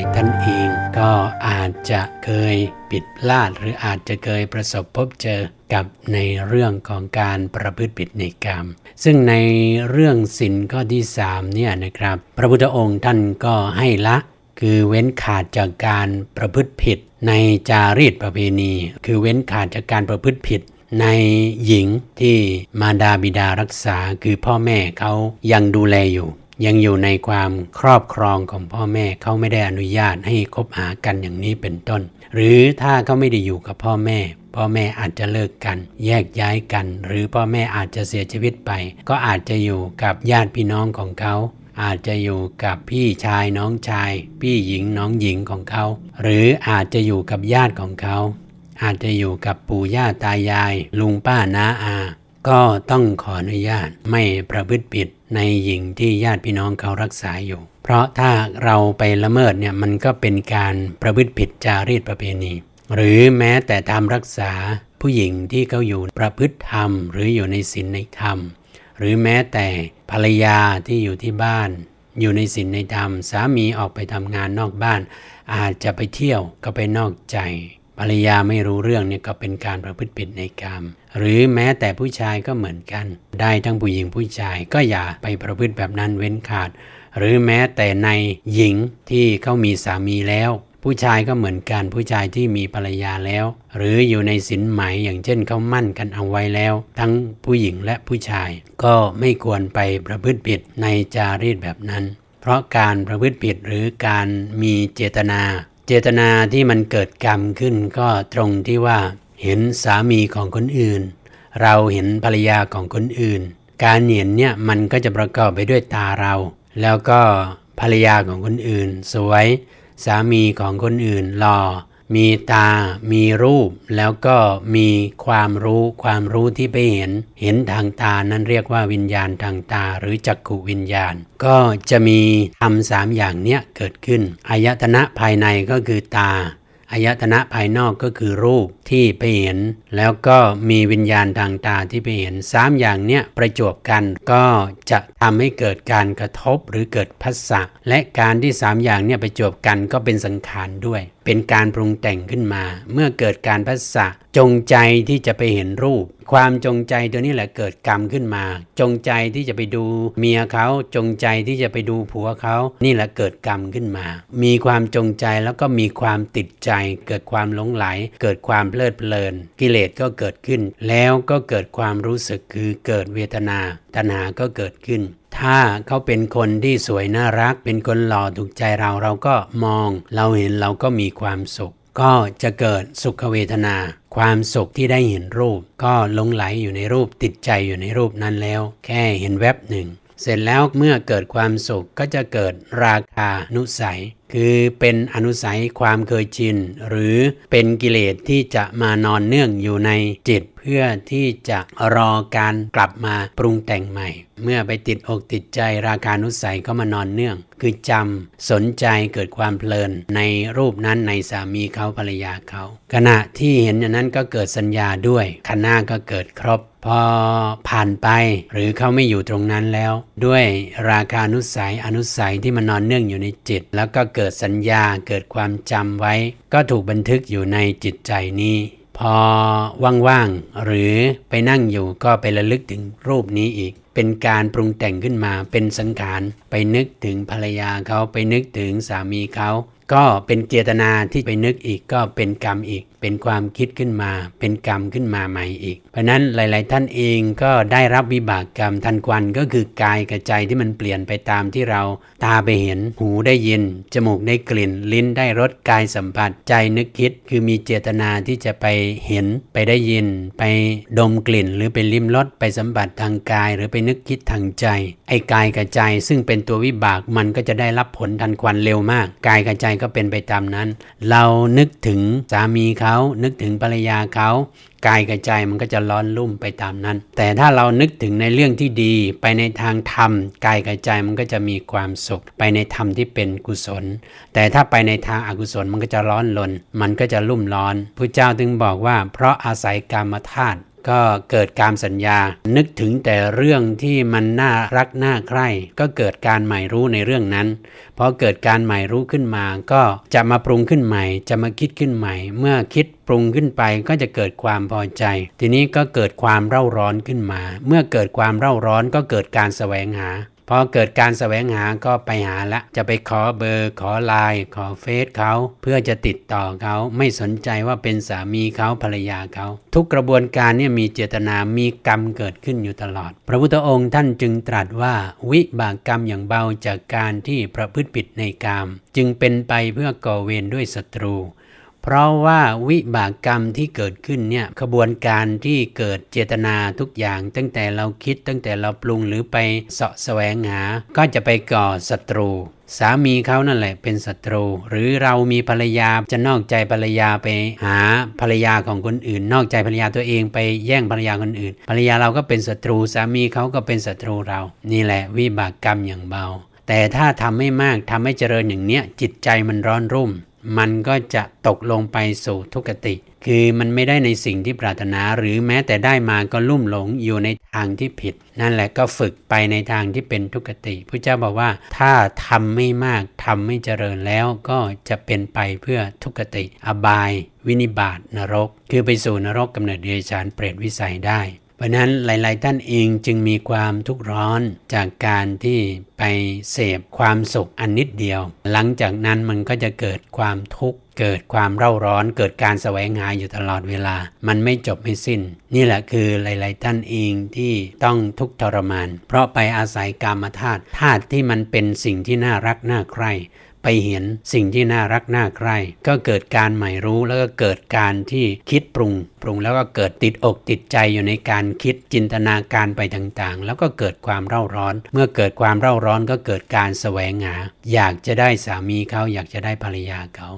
ยท่านเอง ก็อาจจะเคยผิดพลาด หรืออาจจะเคยประสบพบเจอกับในเรื่องของการประพฤติผิดในกรรม ซึ่งในเรื่องสินข้อที่3เนี่ยนะครับ พระพุทธองค์ท่านก็ให้ละ คือเว้นขาดจากการประพฤติผิด ในจารีตประเพณี คือเว้นขาดจากการประพฤติผิดในหญิงที่มารดาบิดารักษาคือพ่อแม่เขายังดูแลอยู่ ยังอยู่ในความครอบครองของพ่อแม่เขาไม่ได้อนุญาตให้คบหากันอย่างนี้เป็นต้น หรือถ้าเขาไม่ได้อยู่กับพ่อแม่พ่อแม่อาจจะเลิกกัน แยกย้ายกัน หรือพ่อแม่อาจจะเสียชีวิตไป ก็อาจจะอยู่กับญาติพี่น้องของเขา อาจจะอยู่กับพี่ชายน้องชาย พี่หญิงน้องหญิงของเขา หรืออาจจะอยู่กับญาติของเขา อาจจะอยู่กับปู่ย่าตายาย ลุงป้าน้าอา ก็ต้องขออนุญาตไม่ประพฤติผิดในหญิงที่ญาติพี่น้องเขารักษาอยู่ เพราะถ้าเราไปละเมิดเนี่ยมันก็เป็นการประพฤติผิดจารีตประเพณี หรือแม้แต่ทำรักษาผู้หญิงที่เขาอยู่ประพฤติธรรม หรืออยู่ในศีลในธรรม หรือแม้แต่ภรรยาที่อยู่ที่บ้าน อยู่ในศีลในธรรม สามีออกไปทำงานนอกบ้าน อาจจะไปเที่ยวก็ไปนอกใจ ภรรยาไม่รู้เรื่องเนี่ยก็เป็นการประพฤติผิดในกรรมหรือแม้แต่ผู้ชายก็เหมือนกัน ได้ทั้งผู้หญิงผู้ชายก็อย่าไปประพฤติแบบนั้นเว้นขาด หรือแม้แต่ในหญิงที่เขามีสามีแล้ว ผู้ชายก็เหมือนกันผู้ชายที่มีภรรยาแล้ว หรืออยู่ในสินไหมอย่างเช่นเขามั่นกันเอาไว้แล้ว ทั้งผู้หญิงและผู้ชาย ก็ไม่ควรไปประพฤติผิดในจารีตแบบนั้น เพราะการประพฤติผิดหรือการมีเจตนา เจตนาที่มันเกิดกรรมขึ้นก็ตรงที่ว่าเห็นสามีของคนอื่น เราเห็นภรรยาของคนอื่น การเห็นเนี่ยมันก็จะประกอบไปด้วยตาเรา แล้วก็ภรรยาของคนอื่น สวย สามีของคนอื่นหล่อ มีตา มีรูป แล้วก็มีความรู้ ความรู้ที่ไปเห็น เห็นทางตา นั้นเรียกว่าวิญญาณทางตา หรือจักขุวิญญาณ ก็จะมีทำสามอย่างเนี้ยเกิดขึ้น อายตนะภายในก็คือตา อายตนะภายนอกก็คือรูป ที่ไปเห็น แล้วก็มีวิญญาณทางตาที่ไปเห็นสามอย่างเนี้ยประจวบกันก็จะทำให้เกิดการกระทบหรือเกิดพัสสะและการที่สามอย่างเนี่ยประจวบกันก็เป็นสังขารด้วย เป็นการปรุงแต่งขึ้นมา เมื่อเกิดการพัสสะจงใจที่จะไปเห็นรูป ความจงใจตัวนี้แหละเกิดกรรมขึ้นมา จงใจที่จะไปดูเมียเขาจงใจที่จะไปดูผัวเขานี่แหละเกิดกรรมขึ้นมา มีความจงใจแล้วก็มีความติดใจ เกิดความหลงไหล เกิดความเพลิดเพลิน กิเลสก็เกิดขึ้น แล้วก็เกิดความรู้สึกคือเกิดเวทนาตัณหาก็เกิดขึ้น ถ้าเขาเป็นคนที่สวยน่ารัก เป็นคนหล่อถูกใจเราเราก็มอง เราเห็นเราก็มีความสุข ก็จะเกิดสุขเวทนา ความสุขที่ได้เห็นรูป ก็ลงไหลอยู่ในรูปติดใจอยู่ในรูปนั้นแล้ว แค่เห็นแวบหนึ่งเสร็จแล้วเมื่อเกิดความสุขก็จะเกิดราคานุสัย คือเป็นอนุสัยความเคยชิน หรือเป็นกิเลสที่จะมานอนเนื่องอยู่ในจิต เพื่อที่จะรอการกลับมาปรุงแต่งใหม่ เมื่อไปติดอกติดใจราคานุสัยก็มานอนเนื่อง คือจำสนใจเกิดความเพลินในรูปนั้นในสามีเขาภรรยาเขา ขณะที่เห็นอย่างนั้นก็เกิดสัญญาด้วยขันธ์หน้าก็เกิดครบพอผ่านไปหรือเขาไม่อยู่ตรงนั้นแล้ว ด้วยราคานุสัยอนุสัยที่มันนอนเนื่องอยู่ในจิต แล้วก็เเกิดสัญญาเกิดความจำไว้ ก็ถูกบันทึกอยู่ในจิตใจนี้ พอว่างๆหรือไปนั่งอยู่ก็ไประลึกถึงรูปนี้อีก เป็นการปรุงแต่งขึ้นมาเป็นสังขารไปนึกถึงภรรยาเขาไปนึกถึงสามีเขา ก็เป็นเจตนาที่ไปนึกอีกก็เป็นกรรมอีก เป็นความคิดขึ้นมา เป็นกรรมขึ้นมาใหม่อีก เพราะนั้นหลาย ๆ ท่านเองก็ได้รับวิบากกรรมทันควันก็คือกายกับใจที่มันเปลี่ยนไปตามที่เราตาไปเห็น หูได้ยิน จมูกได้กลิ่น ลิ้นได้รสกายสัมผัส ใจนึกคิด คือมีเจตนาที่จะไปเห็น ไปได้ยิน ไปดมกลิ่น หรือไปลิ้มรสไปสัมผัสทางกาย หรือไปนึกคิดทางใจ ไอ้กายกับใจ ซึ่งเป็นตัววิบากมันก็จะได้รับผลทันควันเร็วมาก กายกับใจก็เป็นไปตามนั้น เรานึกถึงสามีเขา นึกถึงภรรยาเขากายกับใจมันก็จะร้อนรุ่มไปตามนั้น แต่ถ้าเรานึกถึงในเรื่องที่ดีไปในทางธรรมกายกับใจมันก็จะมีความสุข ไปในธรรมที่เป็นกุศล แต่ถ้าไปในทางอากุศลมันก็จะร้อนรนมันก็จะรุ่มร้อนพระเจ้าถึงบอกว่า เพราะอาศัยกรรมธาตุ ก็เกิดการสัญญา นึกถึงแต่เรื่องที่มันน่ารักน่าใคร่ก็เกิดการใหม่รู้ในเรื่องนั้นพอเกิดการใหม่รู้ขึ้นมา ก็จะมาปรุงขึ้นใหม่ จะมาคิดขึ้นใหม่ เมื่อคิดปรุงขึ้นไปก็จะเกิดความพอใจ ทีนี้ก็เกิดความเร่าร้อนขึ้นมา เมื่อเกิดความเร่าร้อนก็เกิดการแสวงหา พอเกิดการแสวงหาก็ไปหาละ จะไปขอเบอร์ ขอไลน์ขอเฟซเขาเพื่อจะติดต่อเขาไม่สนใจว่าเป็นสามีเขาภรรยาเขา ทุกกระบวนการเนี่ยมีเจตนามีกรรมเกิดขึ้นอยู่ตลอด พระพุทธองค์ท่านจึงตรัสว่าวิบากกรรมอย่างเบาจากการที่ประพฤติผิดในกาม จึงเป็นไปเพื่อก่อเวรด้วยศัตรู เพราะว่าวิบากกรรมที่เกิดขึ้นเนี่ยขบวนการที่เกิดเจตนาทุกอย่าง ตั้งแต่เราคิดตั้งแต่เราปรุงหรือไปเสาะแสวงหา ก็จะไปก่อศัตรู สามีเขานั่นแหละเป็นศัตรู หรือเรามีภรรยาจะนอกใจภรรยาไปหาภรรยาของคนอื่น นอกใจภรรยาตัวเองไปแย่งภรรยาคนอื่น ภรรยาเราก็เป็นศัตรู สามีเขาก็เป็นศัตรูเรา นี่แหละวิบากกรรมอย่างเบา แต่ถ้าทำไม่มากทำให้เจริญอย่างเนี้ยจิตใจมันร้อนรุ่ม มันก็จะตกลงไปสู่ทุกติ คือมันไม่ได้ในสิ่งที่ปรารถนาหรือแม้แต่ได้มาก็ลุ่มหลงอยู่ในทางที่ผิด นั่นแหละก็ฝึกไปในทางที่เป็นทุกติพระเจ้าบอกว่าถ้าทำไม่มากทำไม่เจริญแล้วก็จะเป็นไปเพื่อทุกติ อบาย วินิบาตนรก คือไปสู่นรกกำเนิดเดรัจฉานเปรตวิสัยได้ เพราะนั้นหลาย ๆ ท่านเองจึงมีความทุกข์ร้อนจากการที่ไปเสพความสุขอันนิดเดียว หลังจากนั้นมันก็จะเกิดความทุกข์เกิดความเร่าร้อนเกิดการแสวงหาอยู่ตลอดเวลา มันไม่จบไม่สิ้น นี่แหละคือหลาย ๆ ท่านเองที่ต้องทุกข์ทรมาน เพราะไปอาศัยกามธาตุธาตุที่มันเป็นสิ่งที่น่ารักน่าใคร่ ไปเห็นสิ่งที่น่ารักน่าใคร่ก็เกิดการใหม่รู้แล้วก็เกิดการที่คิดปรุง ปรุงแล้วก็เกิดติดอกติดใจอยู่ในการคิดจินตนาการไปต่างๆ แล้วก็เกิดความเร่าร้อน เมื่อเกิดความเร่าร้อนก็เกิดการแสวงหา อยากจะได้สามีเขาอยากจะได้ภรรยาเขา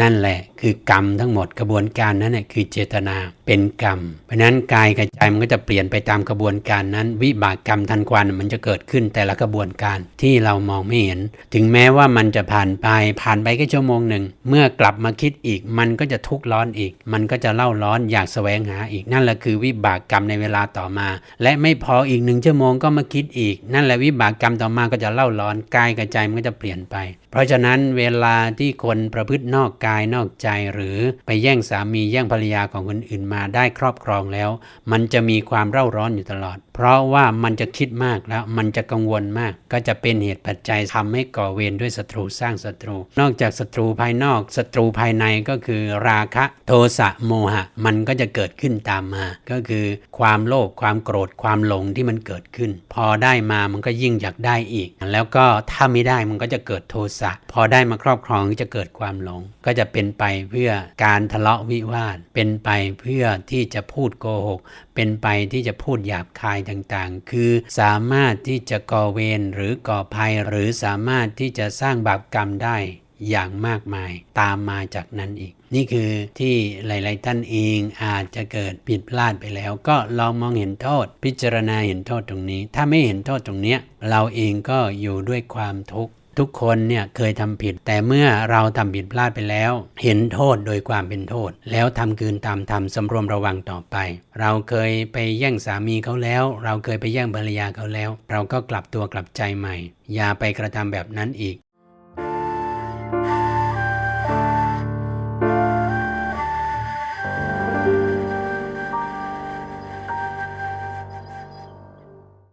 นั่นแหละคือกรรมทั้งหมดกระบวนการนั้นเน่ยคือเจตนาเป็นกรรม เพราะนั้นกายกับใจมันก็จะเปลี่ยนไปตามกระบวนการนั้น วิบากกรรมทันควันมันจะเกิดขึ้นแต่ละกระบวนการที่เรามองไม่เห็น ถึงแม้ว่ามันจะผ่านไปผ่านไปแค่ชั่วโมงหนึ่ง เมื่อกลับมาคิดอีกมันก็จะทุกข์ร้อนอีก มันก็จะเล่าร้อนอยากแสวงหาอีกนั่นแหละคือวิบากกรรมในเวลาต่อมา และไม่พออีกหนึ่งชั่วโมงก็มาคิดอีก นั่นแหละวิบากกรรมต่อมาก็จะเล่าร้อนกายกับใจมันก็จะเปลี่ยนไป เพราะฉะนั้นเวลาที่คนประพฤตินอกกายนอกใจหรือไปแย่งสามีแย่งภรรยาของคนอื่นมาได้ครอบครองแล้ว มันจะมีความเร่าร้อนอยู่ตลอด เพราะว่ามันจะคิดมากแล้วมันจะกังวลมาก ก็จะเป็นเหตุปัจจัยทำให้ก่อเวรด้วยศัตรูสร้างศัตรู นอกจากศัตรูภายนอกศัตรูภายในก็คือราคะโทสะโมหะ มันก็จะเกิดขึ้นตามมา ก็คือความโลภความโกรธความหลงที่มันเกิดขึ้น พอได้มามันก็ยิ่งอยากได้อีก แล้วก็ถ้าไม่ได้มันก็จะเกิดโทสะพอได้มาครอบครองก็จะเกิดความหลง ก็จะเป็นไปเพื่อการทะเลาะวิวาทเป็นไปเพื่อที่จะพูดโกหก เป็นไปที่จะพูดหยาบคายต่างๆ คือสามารถที่จะก่อเวรหรือก่อภัยหรือสามารถที่จะสร้างบาปกรรมได้อย่างมากมายตามมาจากนั้นอีก นี่คือที่หลาย ๆ ท่านเองอาจจะเกิดผิดพลาดไปแล้ว ก็ลองมองเห็นโทษ พิจารณาเห็นโทษตรงนี้ ถ้าไม่เห็นโทษตรงนี้ เราเองก็อยู่ด้วยความทุกข์ ทุกคนเนี่ยเคยทำผิด แต่เมื่อเราทำผิดพลาดไปแล้ว เห็นโทษโดยความเป็นโทษ แล้วทำคืนตามทำสำรวมระวังต่อไป เราเคยไปแย่งสามีเขาแล้ว เราเคยไปแย่งภรรยาเขาแล้ว เราก็กลับตัวกลับใจใหม่ อย่าไปกระทำแบบนั้นอีก